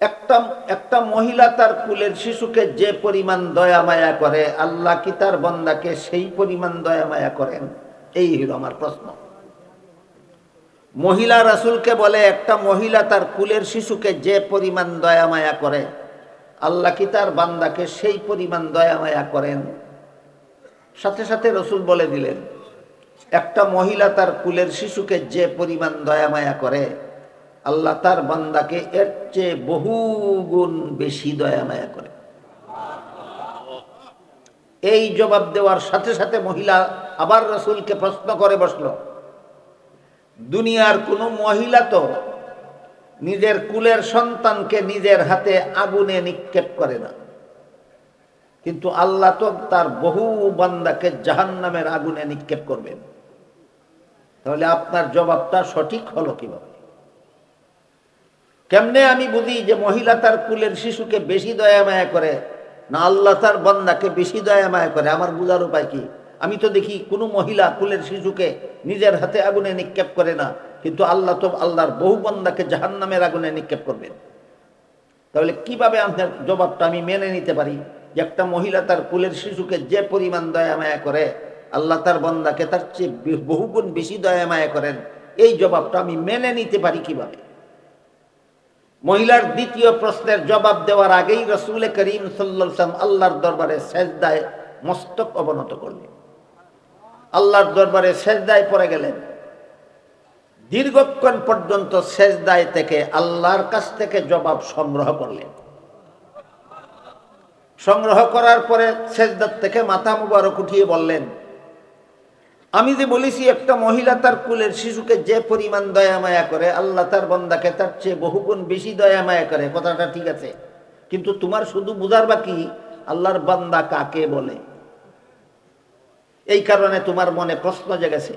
একটা একটা মহিলা তার কুলের শিশুকে যে পরিমাণ দয়া মায়া করে, আল্লাহ কি তার বন্দাকে সেই পরিমাণ দয়া মায়া করেন? এই হলো আমার প্রশ্ন। মহিলা রাসুলকে বলে, একটা মহিলা তার কুলের শিশুকে যে পরিমাণ দয়া মায়া করে, আল্লাহ কি তার বান্দাকে সেই পরিমাণ দয়া মায়া করেন? সাথে সাথে রসুল বলে দিলেন, একটা মহিলা তার কুলের শিশুকে যে পরিমাণ দয়া মায়া করে আল্লাহ তার বান্দাকে এর চেয়ে বহু গুণ বেশি দয়া মায়া করে। এই জবাব দেওয়ার সাথে সাথে মহিলা আবার রসুলকে প্রশ্ন করে বসল, দুনিয়ার কোনো মহিলা তো নিজের কুলের সন্তানকে নিজের হাতে আগুনে নিক্ষেপ করে না। কিন্তু আল্লাহ তো তার বহু বান্দাকে জাহান নামের আগুনে নিক্ষেপ করবেন। তাহলে আপনার জবাবটা সঠিক হলো কীভাবে? কেমনে আমি বুঝি যে মহিলা তার কুলের শিশুকে বেশি দয়া মায়া করে? না, আল্লাহ তার বন্দাকে বেশি দয়া মায়া করে। আমার বুঝার উপায় কি? আমি তো দেখি কোনো মহিলা কুলের শিশুকে নিজের হাতে আগুনে নিক্ষেপ করে না, কিন্তু আল্লাহ তো আল্লাহর বহু বন্দাকে জাহান নামের আগুনে নিক্ষেপ করবেন তাহলে কীভাবে আপনার জবাবটা আমি মেনে নিতে পারি? যে একটা মহিলা তার কুলের শিশুকে যে পরিমাণ দয়া মায়া করে, আল্লাহ তার বন্দাকে তার চেয়ে বহুগুণ বেশি দয়া মায়া করেন। এই জবাবটা আমি মেনে নিতে পারি কীভাবে? মহিলার দ্বিতীয় প্রশ্নের জবাব দেওয়ার আগেই রসুল করিম সাল্লাম আল্লাহর দরবারে সেজদায় মস্তক অবনত করলেন। আল্লাহর দরবারে সেজদায় পড়ে গেলেন। দীর্ঘক্ষণ পর্যন্ত সেজদায় থেকে আল্লাহর কাছ থেকে জবাব সংগ্রহ করলেন। সংগ্রহ করার পরে সেজদার থেকে মাথা মুবারক উঠিয়ে বললেন আমি যে বলেছি, একটা মহিলা তার কুলের শিশুকে যে পরিমাণ দয়া মায়া করে, আল্লাহ তার বন্দাকে তার চেয়ে বহুগুণ বেশি দয়া মায়া করে, কথাটা ঠিক আছে। কিন্তু তোমার শুধু বুঝার বাকি, আল্লাহর বান্দা কাকে বলে? এই কারণে তোমার মনে প্রশ্ন জেগেছে।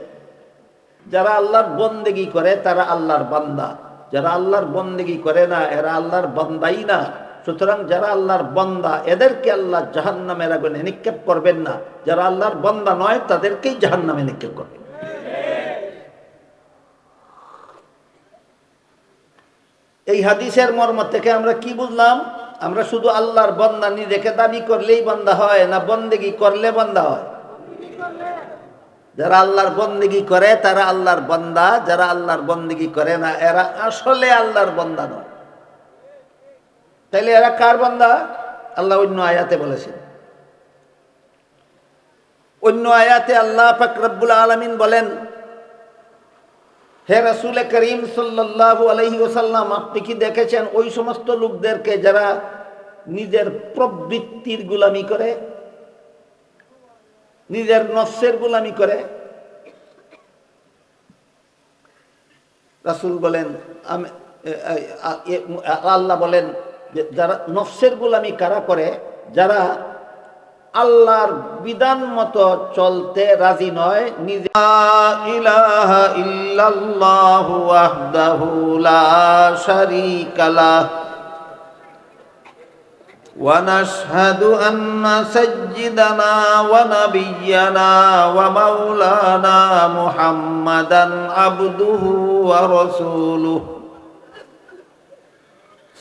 যারা আল্লাহর বন্দেগি করে, তারা আল্লাহর বান্দা। যারা আল্লাহর বন্দেগি করে না, এরা আল্লাহর বান্দাই না। সুতরাং যারা আল্লাহর বন্দা, এদেরকে আল্লাহ জাহান নামের আগুনে নিক্ষেপ করবেন না। যারা আল্লাহর বন্দা নয়, তাদেরকেই জাহান নামে নিক্ষেপ করবেন। এই হাদিসের মর্ম থেকে আমরা কি বুঝলাম? আমরা শুধু আল্লাহর বন্দা নিজেকে দাবি করলেই বন্দা হয় না, বন্দেগি করলে বন্দা হয়? যারা আল্লাহর বন্দিগি করে, তারা আল্লাহর বন্দা। যারা আল্লাহর বন্দিগি করে না, এরা আসলে আল্লাহর বন্দা নয়। তাইলে এরা কার বন্দা? আল্লাহ অন্য আয়াতে বলেছেন। অন্য আয়াতে আল্লাহ ফাকরাবুল আলমিন বলেন, হে রসুল করিম সাল্লাহ আলহি ওসাল্লাম আপনি কি দেখেছেন ওই সমস্ত লোকদেরকে যারা নিজের প্রবৃত্তির গুলামি করে, নিজের নস্যের গোলামি করে? রাসুল বলেন আল্লাহ বলেন যারা নফসের গোলামি কারা করে যারা আল্লাহর বিধান মতো চলতে রাজি নয় নিজে ইলাহা ইল্লাল্লাহু ওয়াহদাহু লা শারীকা লাহু ونشهد أن سيدنا ونبينا ومولانا محمدا عبده ورسوله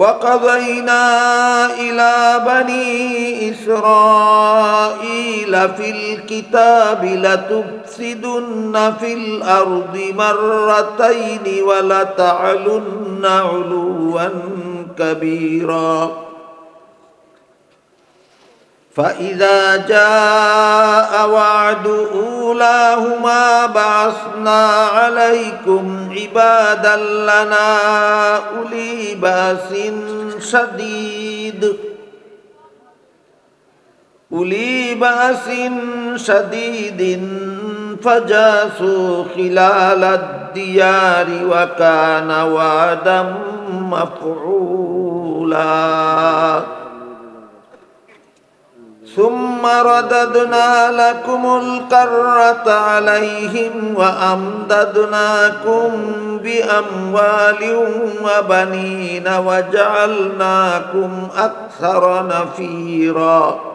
وقضينا إلى بني إسرائيل في الكتاب لتفسدن في الأرض مرتين ولتعلن علوا كبيرا. فإذا جاء وعد أولاهما بعثنا عليكم عبادا لنا أولي بأس شديد أولي بأس شديد فجاسوا خلال الديار وكان وعدا مفعولا ثم رددنا لكم القرة عليهم وأمددناكم بأموال وبنين وجعلناكم أكثر نفيراً.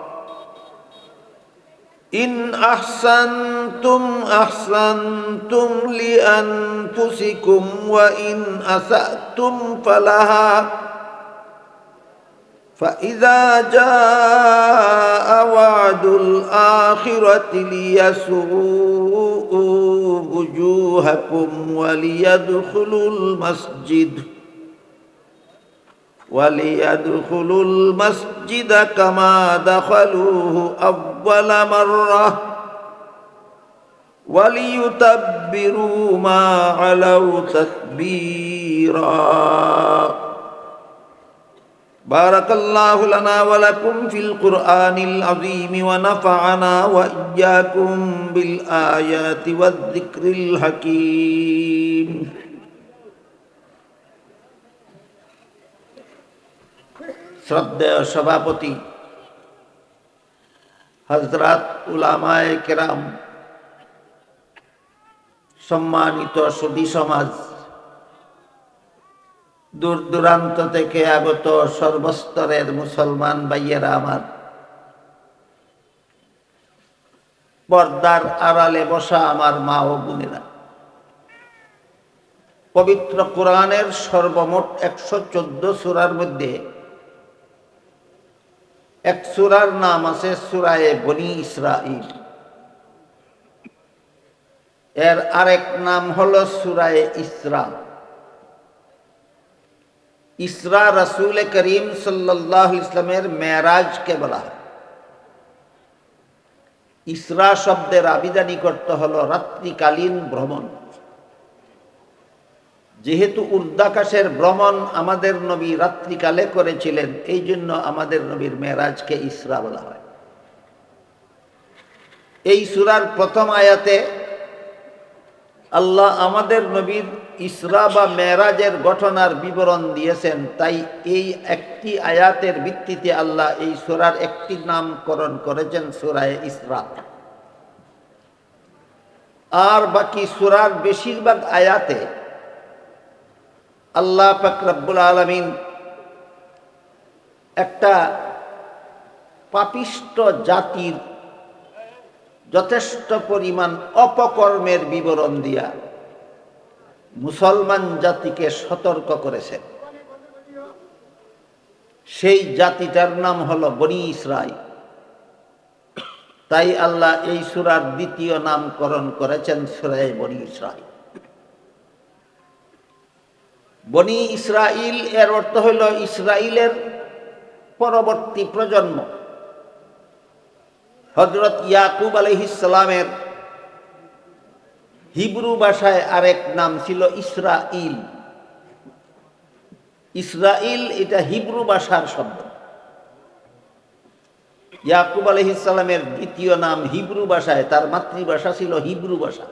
إن أحسنتم أحسنتم لأنفسكم وإن أسأتم فلها فإذا جاء وعد الآخرة ليسوءوا وجوهكم وليدخلوا المسجد وليدخلوا المسجد كما دخلوه أول مرة وليتبروا ما علوا تتبيرا بارك الله لنا ولكم في القرآن العظيم ونفعنا وإياكم بالآيات والذكر الحكيم শ্রদ্ধেয় সভাপতি হজরত উলামায় কেরাম সম্মানিত সুদী সমাজ দূর দূরান্ত থেকে আগত সর্বস্তরের মুসলমান ভাইয়েরা আমার। পর্দার আড়ালে বসা আমার মা ও বোনেরা। পবিত্র কোরআনের সর্বমোট একশো চোদ্দ সুরার মধ্যে এক সুরার নাম আছে সুরায়ে বনি ইসরাইল এর আরেক নাম হলো সুরায়ে ইসরা। ইসরা রসুল করিম সাল্লাহ ইসলামের মেয়ারাজকে বলা হয় ইসরা শব্দের আবিদানি করতে হলো রাত্রিকালীন ভ্রমণ। যেহেতু উর্দাকাশের ভ্রমণ আমাদের নবী রাত্রিকালে করেছিলেন, এই জন্য আমাদের নবীর মেয়েরাজকে ইসরা বলা হয়। এই সুরার প্রথম আয়াতে আল্লাহ আমাদের নবীর ইসরা বা মেয়েরাজের ঘটনার বিবরণ দিয়েছেন, তাই এই একটি আয়াতের ভিত্তিতে আল্লাহ এই সোরার একটি নামকরণ করেছেন, সুরায় ইসরা। আর বাকি সুরার বেশিরভাগ আয়াতে আল্লাহ ফাকরাবুল আলমিন একটা পাপিষ্ট জাতির যথেষ্ট পরিমাণ অপকর্মের বিবরণ দিয়া মুসলমান জাতিকে সতর্ক করেছেন সেই জাতিটার নাম হলো বনি ইসরাই তাই আল্লাহ এই সুরার দ্বিতীয় নামকরণ করেছেন সুরাই বনি ইসরাই বনি ইসরাইল এর অর্থ হইল ইসরাইলের পরবর্তী প্রজন্ম। হজরত ইয়াকুব আলহিসামের হিব্রু ভাষায় আরেক নাম ছিল ইসরাইল ইসরাইল এটা হিব্রু ভাষার শব্দ। ইয়াকুব আলহিসামের দ্বিতীয় নাম হিব্রু ভাষায়, তার মাতৃভাষা ছিল হিব্রু ভাষা।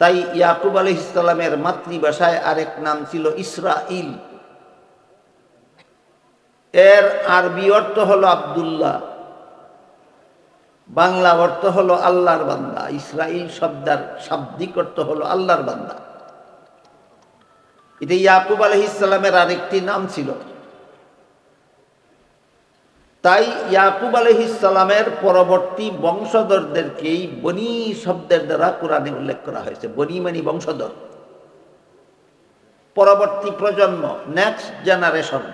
তাই ইয়াকুব আলহ ইসলামের মাতৃভাষায় আরেক নাম ছিল ইসরাইল এর আরবি অর্থ হলো আবদুল্লাহ। বাংলা অর্থ হলো আল্লাহর বান্দা, ইসরাইল শব্দার শাব্দিক অর্থ হলো আল্লাহর বান্দা। এটা ইয়াকুব আলহ ইসলামের আরেকটি নাম ছিল। তাই ইয়াকুব আলহিসাল্লামের পরবর্তী বংশধরদেরকেই বনি শব্দের দ্বারা কোরআনে উল্লেখ করা হয়েছে, বনি মানি বংশধর। পরবর্তী প্রজন্ম নেক্সট জেনারেশন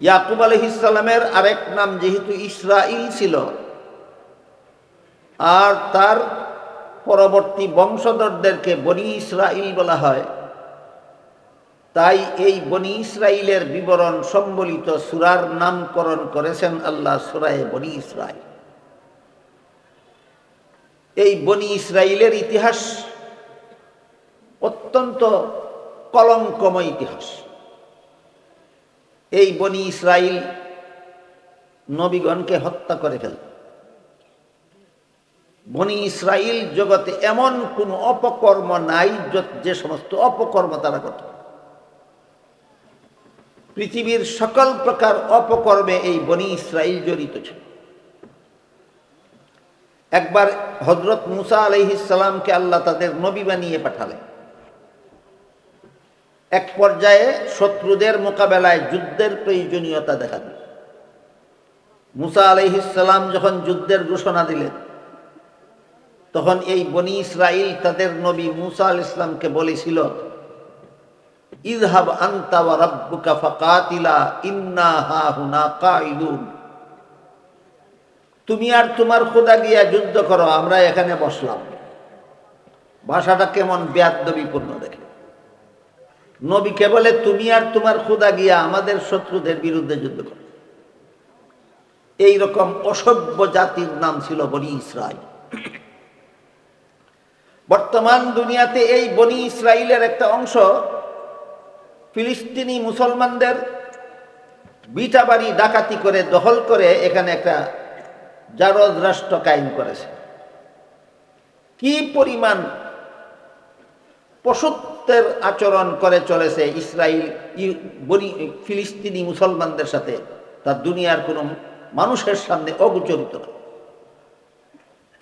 ইয়াকুব আলহিসাল্লামের আরেক নাম যেহেতু ইসরাইল ছিল, আর তার পরবর্তী বংশধরদেরকে বনি ইসরাইল বলা হয়। তাই এই বনি ইসরাইলের বিবরণ সম্বলিত সুরার নামকরণ করেছেন আল্লাহ সুরায় বনি ইসরাইল এই বনি ইসরাইলের ইতিহাস অত্যন্ত কলঙ্কময় ইতিহাস। এই বনি ইসরাইল নবীগণকে হত্যা করে ফেল। বনি ইসরাইল জগতে এমন কোন অপকর্ম নাই যে সমস্ত অপকর্ম তারা করত। পৃথিবীর সকল প্রকার অপকর্মে এই বনি ইসরাইল জড়িত ছিল। একবার হজরত মুসা আলহিসাল্লামকে আল্লাহ তাদের নবী বানিয়ে পাঠালেন। এক পর্যায়ে শত্রুদের মোকাবেলায় যুদ্ধের প্রয়োজনীয়তা দেখা দিল। মুসা আলহিসাল্লাম যখন যুদ্ধের ঘোষণা দিলেন, তখন এই বনি ইসরাইল তাদের নবী মুসা আল ইসলামকে বলেছিল ইজহাব আন্তা ওয়া ফাকাতিলা ইন্না হাহুনা কাইদুন তুমি আর তোমার খোদা গিয়া যুদ্ধ করো, আমরা এখানে বসলাম। ভাষাটা কেমন ব্যাদবিপূর্ণ দেখে। নবীকে বলে, তুমি আর তোমার খোদা গিয়া আমাদের শত্রুদের বিরুদ্ধে যুদ্ধ করো। এই রকম অসভ্য জাতির নাম ছিল বনি ইসরাইল। বর্তমান দুনিয়াতে এই বনি ইসরায়েলের একটা অংশ ফিলিস্তিনি মুসলমানদের বিটা বাড়ি ডাকাতি করে দখল করে এখানে একটা জারদ রাষ্ট্র কায়েম করেছে। কি পরিমাণ পশুত্বের আচরণ করে চলেছে ইসরায়েল ফিলিস্তিনি মুসলমানদের সাথে। তার দুনিয়ার কোনো মানুষের সামনে অগোচরিত না।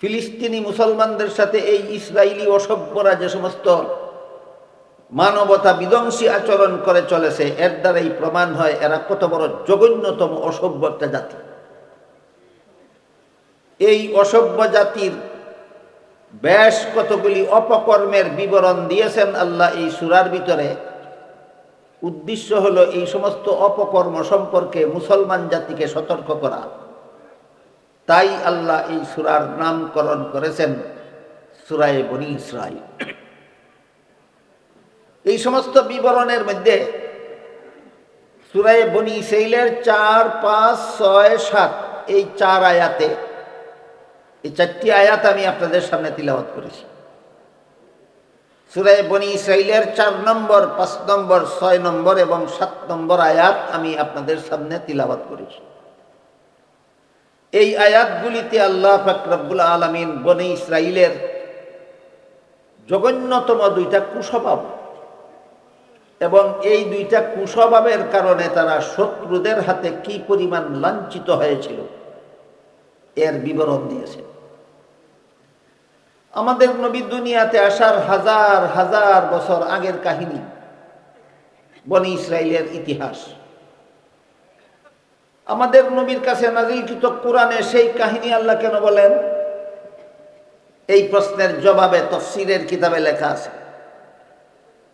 ফিলিস্তিনি মুসলমানদের সাথে এই ইসরায়েলি অসভ্যরা যে সমস্ত মানবতা বিধ্বংসী আচরণ করে চলেছে, এর দ্বারাই প্রমাণ হয় এরা কত বড় জঘন্যতম অসভ্য একটা জাতি। এই অসভ্য জাতির বেশ কতগুলি অপকর্মের বিবরণ দিয়েছেন আল্লাহ এই সুরার ভিতরে। উদ্দেশ্য হলো এই সমস্ত অপকর্ম সম্পর্কে মুসলমান জাতিকে সতর্ক করা। তাই আল্লাহ এই সুরার নামকরণ করেছেন সুরায় বনি ইসরাইল। এই সমস্ত বিবরণের মধ্যে সুরায় বনি ইসরাইলের চার, পাঁচ, ছয়, সাত এই চার আয়াতে এই চারটি আয়াত আমি আপনাদের সামনে তিলাওয়াত করেছি। সুরায় বনি ইসরাইলের চার নম্বর, পাঁচ নম্বর, ছয় নম্বর এবং সাত নম্বর আয়াত আমি আপনাদের সামনে তিলাওয়াত করেছি। এই আয়াতগুলিতে আল্লাহ ফাকরাবুল আলমিন বনি ইসরাইলের জঘন্যতম দুইটা কুস্বভাব এবং এই দুইটা কুস্বভাবের কারণে তারা শত্রুদের হাতে কি পরিমাণ লাঞ্ছিত হয়েছিল, এর বিবরণ দিয়েছে আমাদের নবী দুনিয়াতে আসার হাজার হাজার বছর আগের কাহিনী, বনি ইসরায়েলের ইতিহাস। আমাদের নবীর কাছে নাজিলকৃত কোরআনে সেই কাহিনী আল্লাহ কেন বলেন? এই প্রশ্নের জবাবে তফসিরের কিতাবে লেখা আছে,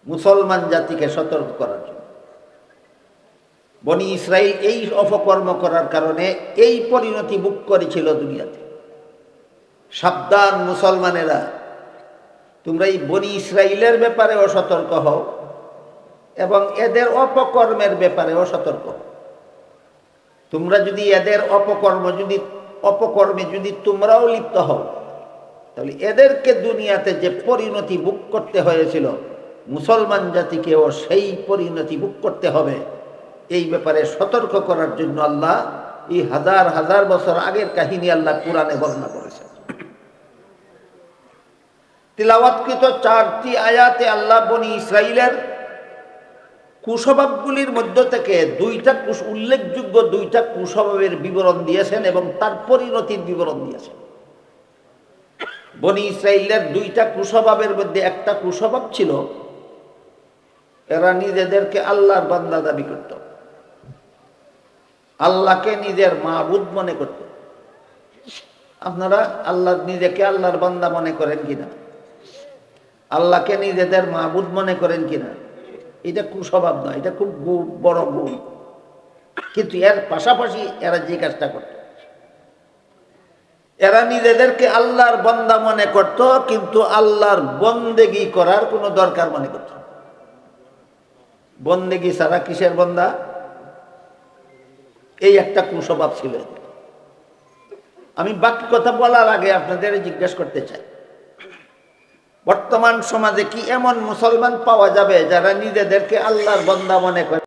মুসলমান জাতিকে সতর্ক করার জন্য। বনি ইসরায়েল এই অপকর্ম করার কারণে এই পরিণতি বুক করেছিল দুনিয়াতে। সাবধান মুসলমানেরা, তোমরা এই বনি ইসরায়েলের ব্যাপারেও সতর্ক হও এবং এদের অপকর্মের ব্যাপারেও সতর্ক হও। তোমরা যদি এদের অপকর্ম যদি, অপকর্মে যদি তোমরাও লিপ্ত হও, তাহলে এদেরকে দুনিয়াতে যে পরিণতি বুক করতে হয়েছিল, মুসলমান জাতিকেও সেই পরিণতি বুক করতে হবে। এই ব্যাপারে সতর্ক করার জন্য আল্লাহ এই হাজার হাজার বছর আগের কাহিনী আল্লাহ কোরআনে বর্ণনা তিলাওয়াতকৃত চারটি আয়াতে আল্লাহ বনি ইসরায়েলের কুস্বভাবগুলির মধ্য থেকে দুইটা কুশ উল্লেখযোগ্য দুইটা কুস্বভাবের বিবরণ দিয়েছেন এবং তার পরিণতির বিবরণ দিয়েছেন। বনি ইসরায়েলের দুইটা কুস্বভাবের মধ্যে একটা কুস্বভাব ছিল, এরা নিজেদেরকে আল্লাহর বান্দা দাবি করত। আল্লাহকে নিজের মাহবুদ মনে করত। আপনারা আল্লাহ নিজেকে আল্লাহর বান্দা মনে করেন কিনা? আল্লাহকে নিজেদের মাহবুদ মনে করেন কিনা? এটা কুস্বভাব নয়, এটা খুব বড় গুণ। কিন্তু এর পাশাপাশি এরা যে কাজটা করত। এরা নিজেদেরকে আল্লাহর বন্দা মনে করত, কিন্তু আল্লাহর বন্দেগি করার কোনো দরকার মনে করত। বন্দেগি ছাড়া কিসের বন্দা? এই একটা কুস্বভাব ছিল। আমি বাকি কথা বলার আগে আপনাদের জিজ্ঞেস করতে চাই। বর্তমান সমাজে কি এমন মুসলমান পাওয়া যাবে যারা নিজেদেরকে আল্লাহর বন্দা মনে করে?